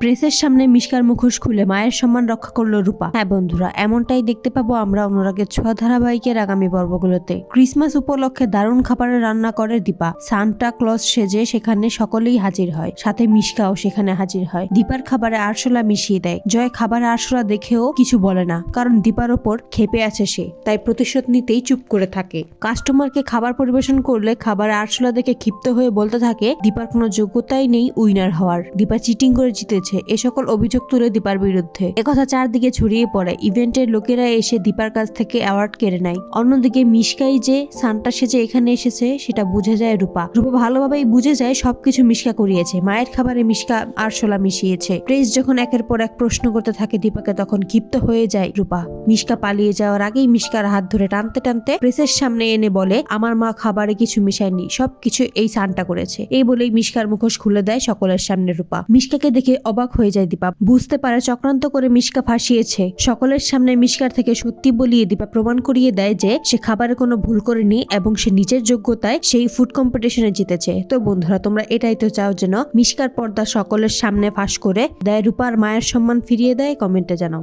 প্রেসের সামনে মিশকার মুখোশ খুলে মায়ের সম্মান রক্ষা করল রূপা। হ্যাঁ বন্ধুরা, এমনটাই দেখতে পাবো আমরা অনুরাগের ছোঁয়া ধারাবাহিকের আগামী পর্বগুলোতে। ক্রিসমাস উপলক্ষে দারুণ খাবারের রান্না করে দীপা। সান্টা ক্লজ সেজে সেখানে সকলেই হাজির হয়। সাথে মিশকাও সেখানে হাজির হয়। দীপার খাবারে আরশোলা মিশিয়ে দেয়। জয় খাবারে আরশোলা দেখেও কিছু বলে না, কারণ দীপার ওপর খেপে আছে সে, তাই প্রতিশোধ নিতেই চুপ করে থাকে। কাস্টমারকে খাবার পরিবেশন করলে খাবারে আরশোলা দেখে ক্ষিপ্ত হয়ে বলতে থাকে, দীপার কোনো যোগ্যতাই নেই উইনার হওয়ার। দীপা চিটিং করে জিতেছে এ সকল অভিযোগ তুলে দীপার বিরুদ্ধে। একথা চারদিকে ছড়িয়ে পড়ে। ইভেন্টের লোকেরা এসে দীপার কাছ থেকে অ্যাওয়ার্ড কেড়ে নেয়। অন্যদিকে মিশকাই যে সান্টা সেজে এখানে এসেছে, সেটা বুঝে যায় রূপা। রূপা ভালোভাবেই বুঝে যায় সবকিছু মিশকা করিয়েছে। মায়ের খাবারে মিশকা আরশোলা মিশিয়েছে। প্রেস যখন একের পর এক প্রশ্ন করতে থাকে দীপাকে, তখন ক্ষিপ্ত হয়ে যায় রূপা। মিশকা পালিয়ে যাওয়ার আগেই মিশকার হাত ধরে টানতে টানতে প্রেসের সামনে এনে বলে, আমার মা খাবারে কিছু মিশায়নি, সবকিছু এই সানটা করেছে। এই বলেই মিশকার মুখোশ খুলে দেয় সকলের সামনে রূপা। মিশকাকে দেখে অবাক হয়ে যায় দীপা। বুঝতে পারে চক্রান্ত করে মিশকা ফাঁসিয়েছে। সকলের সামনে মিশকার থেকে সত্যি বলিয়ে দীপা প্রমাণ করিয়ে দেয় যে, সে খাবারে কোনো ভুল করেনি এবং সে নিজের যোগ্যতায় সেই ফুড কম্পিটিশনে জিতেছে। তো বন্ধুরা, তোমরা এটাই তো চাও যেন মিশকার পর্দা সকলের সামনে ফাঁস করে দেয় রূপার মায়ের সম্মান ফিরিয়ে দেয়, কমেন্টে জানাও।